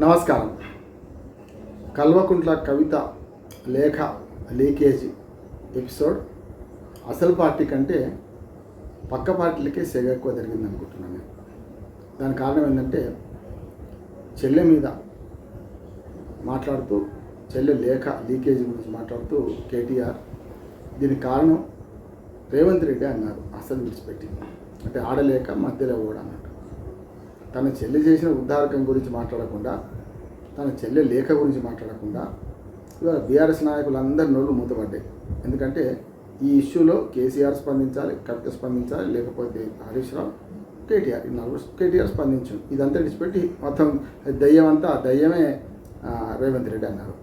నమస్కారం. కల్వకుంట్ల కవిత లేఖ leakage episode అసలు పార్టీ కంటే పక్క పార్టీలకే సెగ ఎక్కువ జరిగింది అనుకుంటున్నాను నేను. దాని కారణం ఏంటంటే చెల్లె మీద మాట్లాడుతూ చెల్లె లేఖ లీకేజీ గురించి మాట్లాడుతూ కేటీఆర్ దీనికి కారణం రేవంత్ రెడ్డి అన్నారు అసలు విడిచిపెట్టి అంటే ఆడలేక మధ్యలో కూడా అన్నట్టు తన చెల్లి చేసిన ఉద్ధారకం గురించి మాట్లాడకుండా తన చెల్లె లేఖ గురించి మాట్లాడకుండా ఇవాళ బీఆర్ఎస్ నాయకులందరి నోళ్ళు మూతపడ్డాయి. ఎందుకంటే ఈ ఇష్యూలో కేసీఆర్ స్పందించాలి కవిత స్పందించాలి లేకపోతే హరీష్ రావు కేటీఆర్ ఈ నలుగురు కేటీఆర్ స్పందించు ఇదంతా విడిచిపెట్టి మొత్తం దయ్యం అంతా ఆ దయ్యమే రేవంత్ రెడ్డి అన్నారు.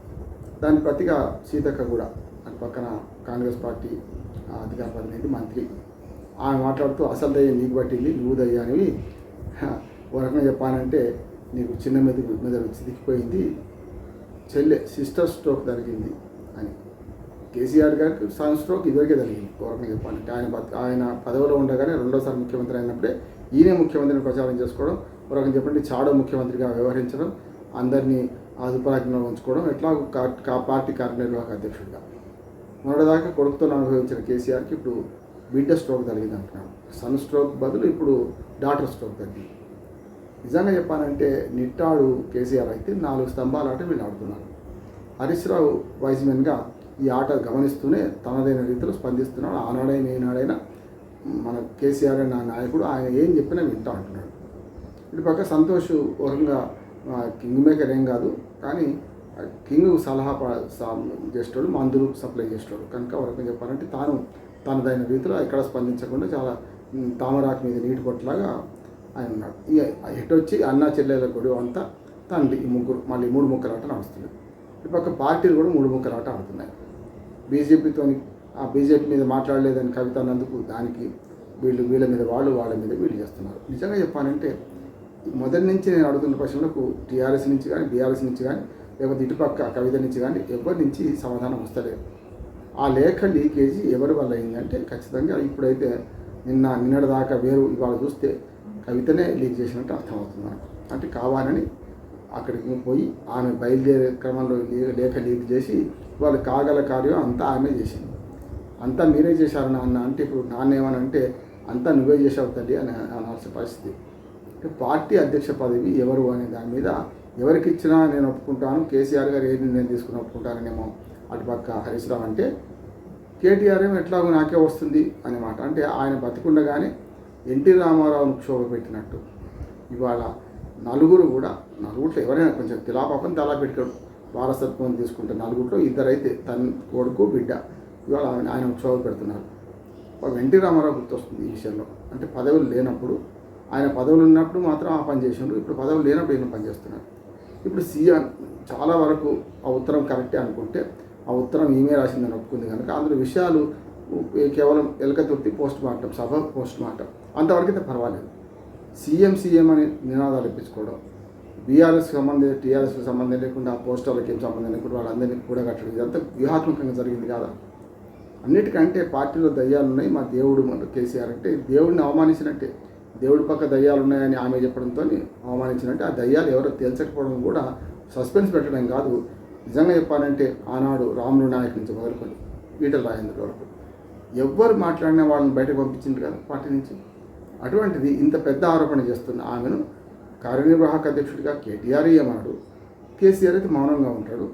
దాని ప్రతిగా సీతక్క కూడా అటు పక్కన కాంగ్రెస్ పార్టీ అధికార ప్రతినిధి మంత్రి ఆమె మాట్లాడుతూ అసలు దయ్యం నీకు పట్టింది? నువ్వు దయ్యానివి? హ, రకంగా చెప్పాలంటే నీకు చిన్న మీద మీద చితికిపోయింది. చెల్లె సిస్టర్ స్ట్రోక్ జరిగింది అని. కేసీఆర్ గారికి సన్ స్ట్రోక్ ఇదివరకే జరిగింది ఓ రకంగా చెప్పాలంటే. ఆయన ఆయన పదవిలో ఉండగానే రెండోసారి ముఖ్యమంత్రి అయినప్పుడే ఈయనే ముఖ్యమంత్రిని ప్రచారం చేసుకోవడం ఒక రకంగా చెప్పండి చాడో ముఖ్యమంత్రిగా వ్యవహరించడం అందరినీ అదుపురాజ్ఞలో ఉంచుకోవడం ఎట్లా కా- పార్టీ కార్యనిర్వాహక అధ్యక్షుడిగా. మొన్నటిదాకా కొడుకుతో అనుభవించిన కేసీఆర్కి ఇప్పుడు బిడ్డ స్ట్రోక్ జరిగింది అంటున్నాడు సన్ స్ట్రోక్ బదులు ఇప్పుడు డాటర్ స్ట్రోక్ తగ్గింది నిజంగా చెప్పాలంటే నిట్టాడు కేసీఆర్ అయితే నాలుగు స్తంభాల ఆట వీళ్ళు ఆడుతున్నారు. హరీష్ రావు వైజ్మెన్గా ఈ ఆట గమనిస్తూనే తనదైన రీతిలో స్పందిస్తున్నాడు. ఆనాడైనా ఏనాడైనా మన కేసీఆర్ అనే నా నాయకుడు ఆయన ఏం చెప్పినా వింటా అంటున్నాడు ఇటు పక్క సంతోష్ వరంగా కింగ్ మేకర్ ఏం కాదు కానీ ఆ కింగ్ సలహా ప- మందులు సప్లై చేసేటోడు. కనుక వరకు చెప్పాలంటే తాను తనదైన రీతిలో ఎక్కడ స్పందించకుండా చాలా తామరాకు మీద నీటి కొట్టలాగా ఆయన ఉన్నాడు. ఇక ఎటు వచ్చి అన్నా చెల్లెల గొడవ అంతా తండ్రి ఈ ముగ్గురు మళ్ళీ మూడు ముక్కల ఆట నడుస్తున్నాయి. ఇటు పక్క పార్టీలు కూడా మూడు ముక్కల ఆట ఆడుతున్నాయి. బీజేపీతో ఆ బీజేపీ మీద మాట్లాడలేదని కవిత అన్నందుకు దానికి వీళ్ళు వీళ్ళ మీద వాళ్ళు వాళ్ళ మీద వీళ్ళు చేస్తున్నారు. నిజంగా చెప్పాలంటే మొదటి నుంచి నేను అడుగుతున్న ప్రశ్నలకు టీఆర్ఎస్ నుంచి కానీ బీఆర్ఎస్ నుంచి కానీ లేకపోతే ఇటుపక్క కవిత నుంచి కానీ ఎవరి నుంచి సమాధానం వస్తలేదు. ఆ లేఖ లీకేజీ ఎవరి వల్ల అయిందంటే ఖచ్చితంగా ఇప్పుడైతే నిన్న నిన్నటి దాకా వేరు ఇవాళ చూస్తే కవితనే లీక్ చేసినట్టు అర్థమవుతుంది నాకు. అంటే కావాలని అక్కడికి పోయి ఆమె బయలుదేరే క్రమంలో లేఖ లీక్ చేసి వాళ్ళు కాగల కార్యం అంతా ఆమె చేసింది. అంతా మీరే చేశారు నాన్న అంటే ఇప్పుడు నాన్న ఏమనంటే అంటే అంతా నువ్వే చేసావు తల్లి అని అనాల్సిన పరిస్థితి. పార్టీ అధ్యక్ష పదవి ఎవరు అనే దాని మీద ఎవరికి ఇచ్చినా నేను ఒప్పుకుంటాను కేసీఆర్ గారు ఏది నేను తీసుకుని ఒప్పుకుంటాననేమో అటుపక్క హరీష్ అంటే కేటీఆర్ ఏమో ఎట్లాగో నాకే వస్తుంది అనే మాట. అంటే ఆయన బతికుండగానే ఎన్టీ రామారావును క్షోభ పెట్టినట్టు ఇవాళ నలుగురు కూడా నలుగురిలో ఎవరైనా కొంచెం తిలాపాపం తలా పెట్టుకోడు వారసత్వం తీసుకుంటే నలుగురిలో ఇద్దరైతే తన కొడుకు బిడ్డ ఇవాళ ఆయన ఆయన క్షోభ పెడుతున్నారు. ఎన్టీ రామారావు గుర్తొస్తుంది ఈ విషయంలో. అంటే పదవులు లేనప్పుడు ఆయన పదవులు ఉన్నప్పుడు మాత్రం ఆ పని చేసిండ్రు ఇప్పుడు పదవులు లేనప్పుడు ఈయన పని చేస్తున్నారు. ఇప్పుడు సీఎం చాలా వరకు ఆ ఉత్తరం కరెక్టే అనుకుంటే ఆ ఉత్తరం ఈమె రాసిందని ఒప్పుకుంది కనుక అందులో విషయాలు కేవలం ఎలకతుర్తి పోస్ట్ మార్టం సభ పోస్ట్ మార్టం. అంతవరకు అయితే పర్వాలేదు. సీఎం సీఎం అని నినాదాలు ఇప్పించుకోవడం బీఆర్ఎస్ సంబంధం టీఆర్ఎస్కి సంబంధం లేకుండా ఆ పోస్టర్లకి ఏం సంబంధం లేకుండా వాళ్ళందరినీ కూడా కట్టడం ఇదంతా వ్యూహాత్మకంగా జరిగింది కాదా? అన్నిటికంటే పార్టీలో దయ్యాలు ఉన్నాయి మా దేవుడు మన కేసీఆర్ అంటే దేవుడిని అవమానించినట్టే. దేవుడి పక్క దయ్యాలు ఉన్నాయని ఆమె చెప్పడంతో అవమానించినట్టే. ఆ దయ్యాలు ఎవరో తేల్చకపోవడం కూడా సస్పెన్స్ పెట్టడం కాదు. నిజంగా చెప్పాలంటే ఆనాడు రాములు నాయక్ నుంచి మొదలుకొని ఈటల రాజేంద్ర వరకు ఎవ్వరు మాట్లాడినా వాళ్ళని బయటకు పంపించింది కదా పార్టీ నుంచి? అటువంటిది ఇంత పెద్ద ఆరోపణ చేస్తున్న ఆమెను కార్యనిర్వాహక అధ్యక్షుడిగా కేటీఆర్ ఏమన్నాడు కేసీఆర్ అయితే మౌనంగా ఉంటాడు.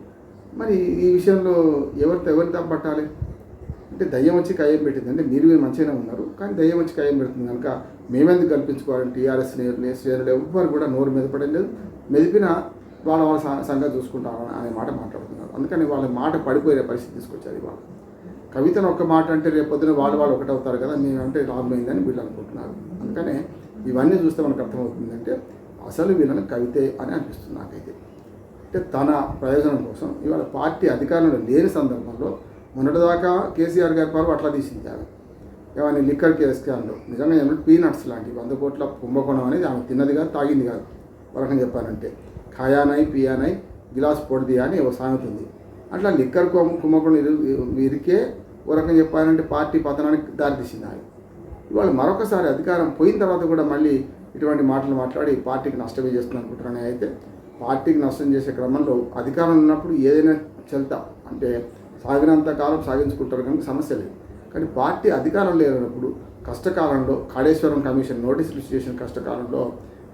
మరి ఈ విషయంలో ఎవరితో ఎవరిని తప్పట్టాలి అంటే దయ్యం వచ్చి కయ్యం పెట్టింది అంటే మీరు మీరు మంచిగానే ఉన్నారు కానీ దయ్యం వచ్చి కయ్యం పెడుతుంది కనుక మేమెందుకు కల్పించుకోవాలని టీఆర్ఎస్ శ్రేణులు ఎవ్వరు కూడా నోరు మెదపడం లేదు. మెదిపిన వాళ్ళ వాళ్ళ స- సంగతి చూసుకుంటారు అనే మాట మాట్లాడుతున్నారు. అందుకని వాళ్ళ మాట పడిపోయే పరిస్థితి తీసుకొచ్చారు ఇవాళ. కవితను ఒక్క మాట అంటే రేపు పొద్దున వాళ్ళు వాళ్ళు ఒకటి అవుతారు కదా మేమంటే అంటే అయిందని వీళ్ళు అనుకుంటున్నారు. అందుకనే ఇవన్నీ చూస్తే మనకు అర్థమవుతుంది అంటే అసలు వీళ్ళని కవితే అని అనిపిస్తుంది నాకైతే. అంటే తన ప్రయోజనం కోసం ఇవాళ పార్టీ అధికారంలో లేని సందర్భంలో మొన్నటిదాకా కేసీఆర్ గారి పాలు అట్లా తీసింది ఆమె ఏమని లిక్కర్ కేసు నిజంగా ఏమంటే పీనట్స్ లాంటివి వంద కోట్ల కుంభకోణం అనేది ఆమె తిన్నది కాదు తాగింది కాదు. వరకం చెప్పానంటే ఖాయానై పియానై గిలాస్ పొడిది అని ఒక సామెత ఉంది. అట్లా లిక్కర్ కుంభ కుంభకోణం ఇరు- ఇరికే ఓ రకం చెప్పాలంటే పార్టీ పతనానికి దారితీసింది ఆయన ఇవాళ మరొకసారి అధికారం పోయిన తర్వాత కూడా మళ్ళీ ఇటువంటి మాటలు మాట్లాడి పార్టీకి నష్టమే చేస్తుంది అనుకుంటున్నాను అయితే పార్టీకి నష్టం చేసే క్రమంలో అధికారం ఉన్నప్పుడు ఏదైనా చెల్తా. అంటే సాగినంత కాలం సాగించుకుంటారు కనుక సమస్య లేదు. కానీ పార్టీ అధికారం లేనప్పుడు కష్టకాలంలో కాళేశ్వరం కమిషన్ నోటీసులు చేసిన కష్టకాలంలో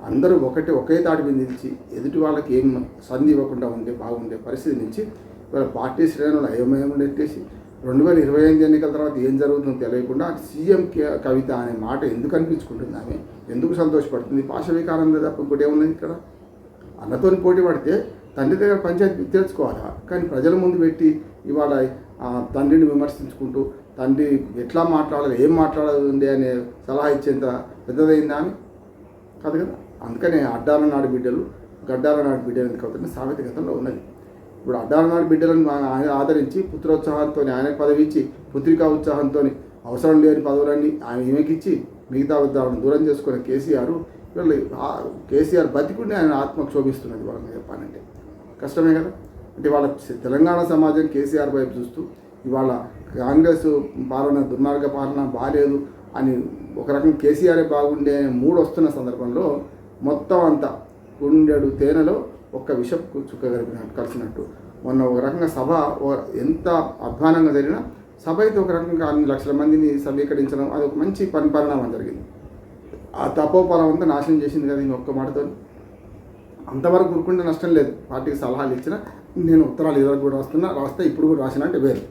అందరూ ఒకటి ఒకే తాటి మీద నిలిచి ఎదుటి వాళ్ళకి ఏం సంధి ఇవ్వకుండా ఉండే బాగుండే పరిస్థితి నుంచి ఇవాళ పార్టీ శ్రేణులు అయోమయం నెట్టేసి రెండు వేల ఇరవై ఐదు ఎన్నికల తర్వాత ఏం జరుగుతుందో తెలియకుండా సీఎం కే- కవిత అనే మాట ఎందుకు అనిపించుకుంటుంది ఆమె? ఎందుకు సంతోషపడుతుంది? పాశవికారం మీద తప్ప ఇంకోటి ఏమున్నది ఇక్కడ? అన్నతోని పోటీ పడితే తండ్రి దగ్గర పంచాయతీ తెచ్చుకోవాలా కానీ ప్రజల ముందు పెట్టి ఇవాళ తండ్రిని విమర్శించుకుంటూ తండ్రి ఎట్లా మాట్లాడాలి ఏం మాట్లాడాలి అనే సలహా ఇచ్చేంత పెద్దదైందా అని కాదు కదా? అందుకనే అడ్డాల నాడు బిడ్డలు గడ్డాల నాడు బిడ్డలు ఎందుకు అవుతుంది సామెత గతంలో ఉన్నది. ఇప్పుడు అడ్డాలనాడు బిడ్డలను ఆయన ఆదరించి పుత్రోత్సాహంతో ఆయన పదవి ఇచ్చి పుత్రికా ఉత్సాహంతో అవసరం లేని పదవులన్నీ ఆయన ఈమెకిచ్చి మిగతా ఉద్యోగాలను దూరం చేసుకునే కేసీఆర్ వీళ్ళు కేసీఆర్ బతికుండి ఆయన ఆత్మ క్షోభిస్తున్నది వాళ్ళని చెప్పాలంటే కష్టమే కదా? అంటే వాళ్ళ తెలంగాణ సమాజం కేసీఆర్ వైపు చూస్తూ ఇవాళ కాంగ్రెస్ పాలన దుర్మార్గ పాలన బాగాలేదు అని ఒక రకం కేసీఆరే బాగుండే అనే మూడు వస్తున్న సందర్భంలో మొత్తం అంతా గుండెడు తేనెలో ఒక్క విషపు చుక్క కలిసినట్టు. మొన్న ఒక రకంగా సభ ఎంత అధ్వానంగా జరిగినా సభ అయితే ఒక రకంగా అన్ని లక్షల మందిని సమీకరించడం అది ఒక మంచి పని పరిణామం జరిగింది. ఆ తపోపలం అంతా నాశనం చేసింది కదా ఇంకొక మాటతో అంతవరకు ఊరుకుంటే నష్టం లేదు. పార్టీకి సలహాలు ఇచ్చిన నేను ఉత్తరాలు ఇదివరకు కూడా రాస్తున్నా రాస్తే ఇప్పుడు కూడా రాసిన అంటే వేరు.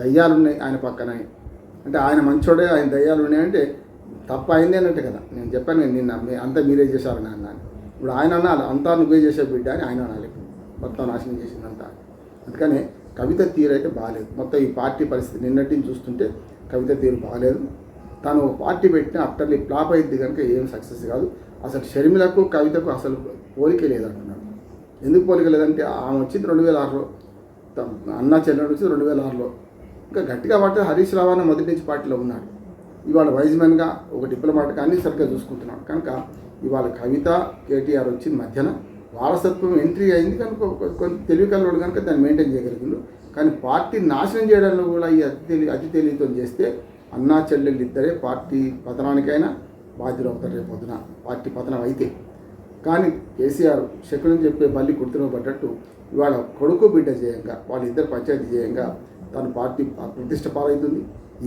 దయ్యాలు ఉన్నాయి ఆయన పక్కన. అంటే ఆయన మంచోడే ఆయన దయ్యాలు ఉన్నాయంటే తప్ప అయింది కదా. నేను చెప్పాను నిన్న మీ- అంతా మీరే చేశారు నాన్న ఇప్పుడు ఆయన అనాలి అంతా నువ్వే చేసే బిడ్డ అని ఆయన అనాలి. మొత్తం నాశనం చేసిందంతా. అందుకనే కవిత తీరు అయితే బాగాలేదు మొత్తం ఈ పార్టీ పరిస్థితి నిన్నటిని చూస్తుంటే కవిత తీరు బాగాలేదు తను పార్టీ పెట్టిన అట్టర్లీ ఫ్లాప్ అయింది కనుక ఏం సక్సెస్ కాదు. అసలు షర్మిలకు కవితకు అసలు పోలికే లేదంటున్నాడు ఎందుకు పోలిక లేదంటే ఆమె వచ్చింది రెండు వేల ఆరులో అన్న చెల్లెడు వచ్చింది రెండు వేల ఆరులో ఇంకా గట్టిగా పడితే హరీష్ రావు అన్న మొదటి నుంచి పార్టీలో ఉన్నాడు. ఇవాళ వైజ్మెన్గా ఒక డిప్లొమాట్గా అన్ని సరిగ్గా చూసుకుంటున్నాడు. కనుక ఇవాళ కవిత కేటీఆర్ వచ్చింది మధ్యన వారసత్వం ఎంట్రీ అయింది కనుక కొన్ని తెలివి కలవాడు కనుక దాన్ని మెయింటైన్ చేయగలిగిండు. కానీ పార్టీ నాశనం చేయడంలో కూడా ఈ అతి తెలివి అతి తెలివితో చేస్తే అన్నా చెల్లెళ్ళు ఇద్దరే పార్టీ పతనానికైనా బాధ్యులు అవుతారు రేపు పొద్దున పార్టీ పతనం అయితే. కానీ కేసీఆర్ శకునం చెప్పే బల్లి కుర్తులో పడ్డట్టు ఇవాళ కొడుకు బిడ్డ చేయంగా వాళ్ళిద్దరు పంచాయతీ చేయంగా తన పార్టీ ప్రతిష్ట పాలవుతుంది.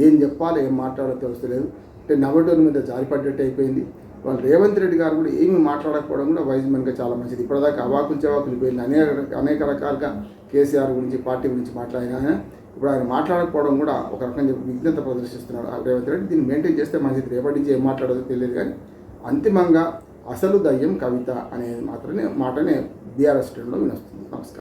ఏం చెప్పాలో ఏం మాట్లాడాలో తెలుస్తలేదు. అంటే నవటోని మీద జారిపడ్డట్టు అయిపోయింది. వాళ్ళు రేవంత్ రెడ్డి గారు కూడా ఏమీ మాట్లాడకపోవడం కూడా వైజ్మెన్గా చాలా మంచిది. ఇప్పటిదాకా అవాకులు చవాకులు పోయింది. అనేక అనేక రకాలుగా కేసీఆర్ గురించి పార్టీ గురించి మాట్లాడిన ఆయన. ఇప్పుడు ఆయన మాట్లాడకపోవడం కూడా ఒక రకంగా విఘ్నత ప్రదర్శిస్తున్నాడు. ఆ రేవంత్ రెడ్డి దీన్ని మెయింటైన్ చేస్తే మంచిది. రేపటి నుంచి ఏం మాట్లాడదో తెలియదు కానీ అంతిమంగా అసలు దయ్యం కవిత అనేది మాత్రమే మాటనే బీఆర్ఎస్ ట్రెండ్లో వినొస్తుంది. నమస్కారం.